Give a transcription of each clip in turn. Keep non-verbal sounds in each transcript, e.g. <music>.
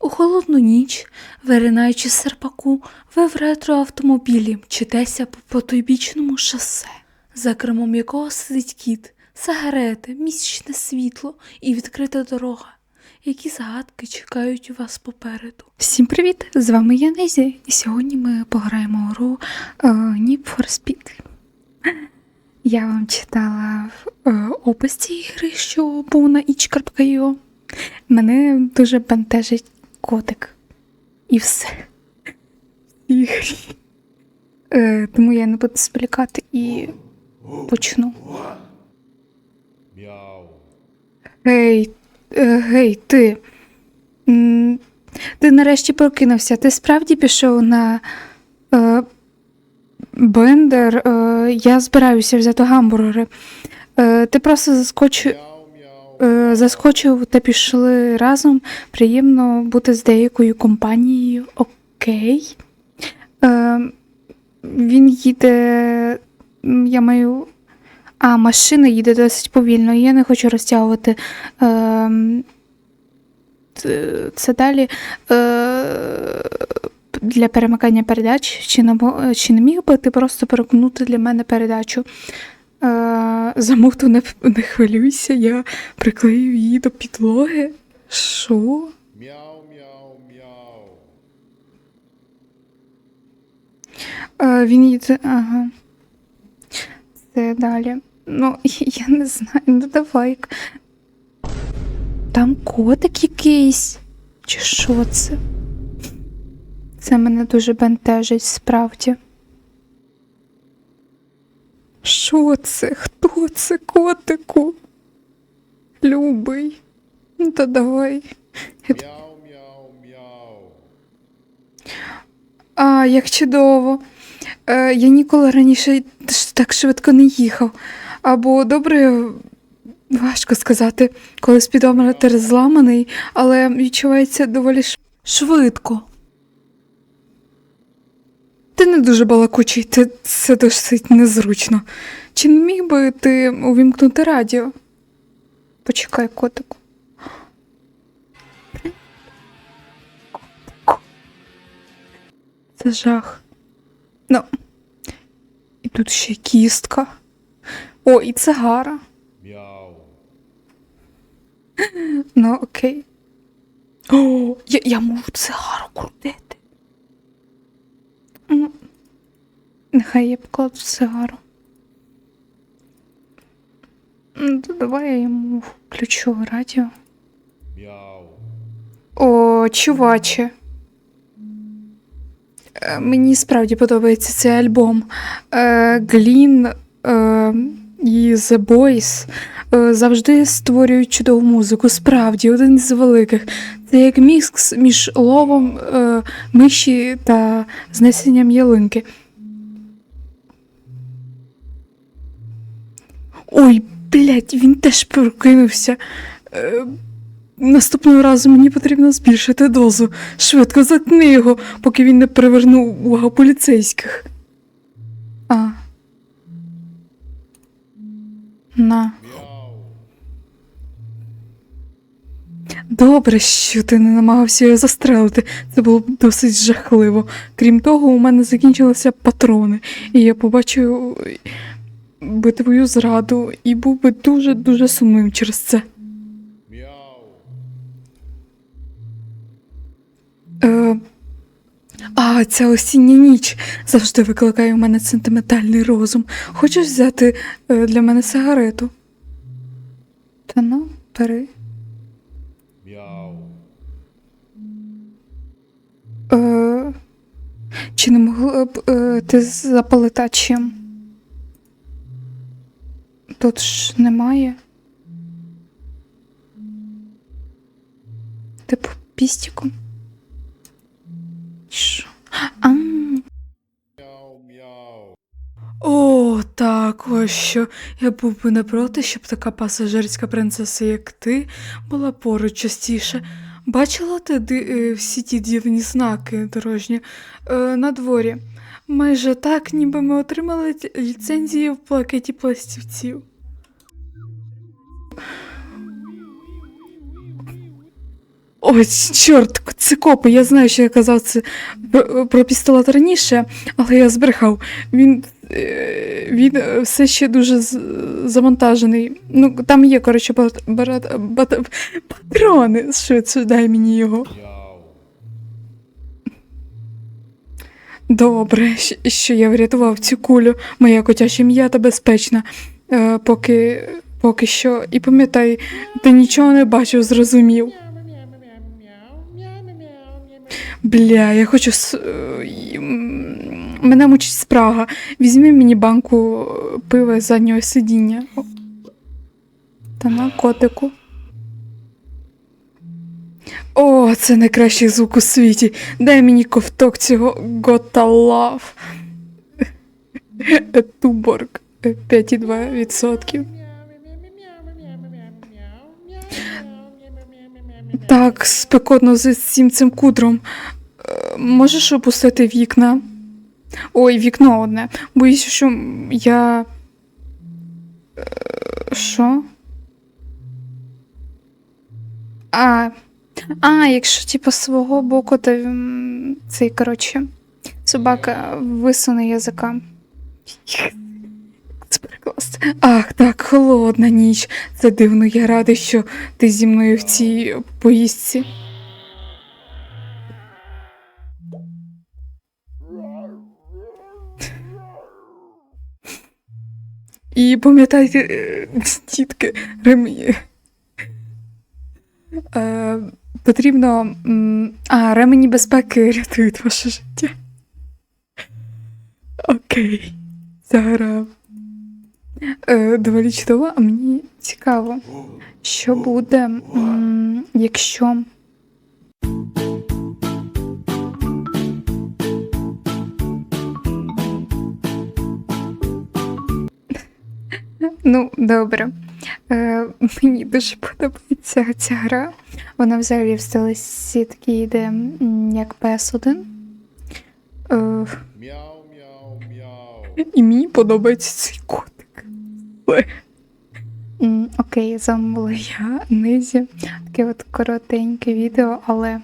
У холодну ніч, виринаючи з серпаку, ви в ретроавтомобілі мчитеся по потойбічному шосе, за кермом якого сидить кіт, сигарети, місячне світло і відкрита дорога. Які загадки чекають вас попереду? Всім привіт! З вами я Незі, і сьогодні ми пограємо у гру е, Need for Speed. <laughs> Я вам читала в е, опис цієї гри, що був на itch.io. Мене дуже бентежить котик. І все. І... Е, тому я не буду сплікати і почну. Мяу. Гей, е, гей, ти. М, Ти нарешті прокинувся. Ти справді пішов на е, бендер. Е, я збираюся взяти гамбургери. Е, ти просто заскочив. Е, Заскочив та пішли разом. Приємно бути з деякою компанією. Окей. Е, він їде. Я маю. А, машина їде досить повільно, і я не хочу розтягувати. Е, це далі. Для перемикання передач. Чи не, чи не міг би ти просто перекнути для мене передачу? Замовту не, не хвилюйся, я приклеїв її до підлоги. Що? Мяу, мяу, мяу. Е, він їде. Ага. Це далі. Ну, <laughs> я не знаю, ну давай. Там котик якийсь. Чи що це? Це мене дуже бентежить справді. Що це? Хто це котику? Любий. Ну та давай. Мяу, мяу, мяу. А, як чудово. Е, я ніколи раніше так швидко не їхав. Або добре, важко сказати, коли спідометр зламаний, але відчувається доволі швидко. Ти не дуже балакучий, ти це досить незручно. Чи не міг би ти увімкнути радіо? Почекай, котику. Це жах. Ну. І тут ще кістка. О, і цигара. Ну, окей. О, я, я можу цигару крутити. Ну, нехай я покладу цигару. Ну, то давай я йому включу радіо. Мяу. О, чуваче. Е, Мені справді подобається цей альбом. Е, Глін е, і The Boys е, завжди створюють чудову музику. Справді, один із великих. Це як мікс між ловом е, миші та знесенням ялинки. Ой, блядь, він теж прокинувся. Е, Наступного разу мені потрібно збільшити дозу. Швидко заткни його, поки він не привернув увагу поліцейських. А. На. Добре, що ти не намагався його застрелити. Це було б досить жахливо. Крім того, у мене закінчилися патрони, і я побачив би твою зраду і був би дуже-дуже сумним через це. Е, а, ця осіння ніч завжди викликає у мене сентиментальний розум. Хочеш взяти е, для мене сигарету? Та ну, бери. Мяу. Е, чи не могла б е, ти запалити чим? Тут ж немає. Типу пістіком. Що? А, Мяу, мяу. О, так, ось що. Я був би не проти, щоб така пасажирська принцеса, як ти, була поруч частіше. Бачила ти е, всі ті дивні знаки дорожні е, на дворі? Майже так, ніби ми отримали ліцензії в пакеті пластівців. Ось, чорт, це копи. Я знаю, що я казав це про, про пістолет раніше, але я збрехав. Він, е, він е, все ще дуже завантажений. Ну, там є, коротше, патрони. Швидше, дай мені його. Добре, що я врятував цю кулю. Моя котяча м'ята безпечна. Е, поки, поки що. І пам'ятай, ти нічого не бачив, зрозумів. Бля, я хочу. с- е, Мене мучить спрага. Візьми мені банку е, пива з заднього сидіння. Та на котику. О, це найкращий звук у світі. Дай мені ковток цього Gotta Love. Туборг 5,2%. Так, спекотно з цим цим кудром. Е, Можеш опустити вікна? Ой, вікно одне. Боюсь, що я. Е, Що? А, а, якщо типу свого боку, то цей, коротше, собака висуне язика. Ах, так, холодна ніч. Це дивно, я радий, що ти зі мною в цій поїздці. І пам'ятайте, е, тітки, ремені. Е, потрібно. А, ремені безпеки рятують ваше життя. Окей, заграв. Е, доволі чудово, а мені цікаво, що буде, якщо. Ну, добре. Е, мені дуже подобається ця гра. Вона взагалі в стилісті такій йде, як PS1. Е, і мені подобається цей котик. Окей, з вами була я, Низі. Таке от коротеньке відео, але.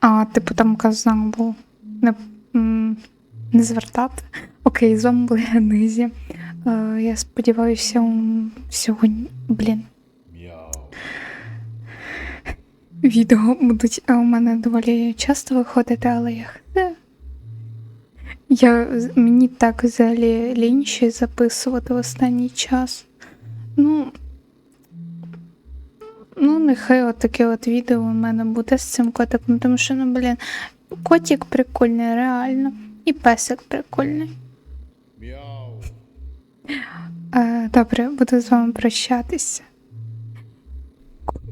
А, типу там казав був не, не звертати. Окей, з вами була я Е, я сподіваюся, сьогодні. Блін. Відео будуть е, у мене доволі часто виходити, але я. Я мені так взагалі лінь записувати в останній час. Ну. Ну, нехай от таке от відео у мене буде з цим котиком, тому що, ну, блін, котик прикольний, реально. І песик прикольний. Мяу. Е, добре, буду з вами прощатися.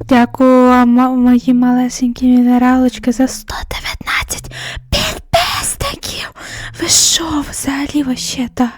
Дякую вам, мої малесенькі мінералочки, за 119 підписників. Ви що, взагалі вообще та?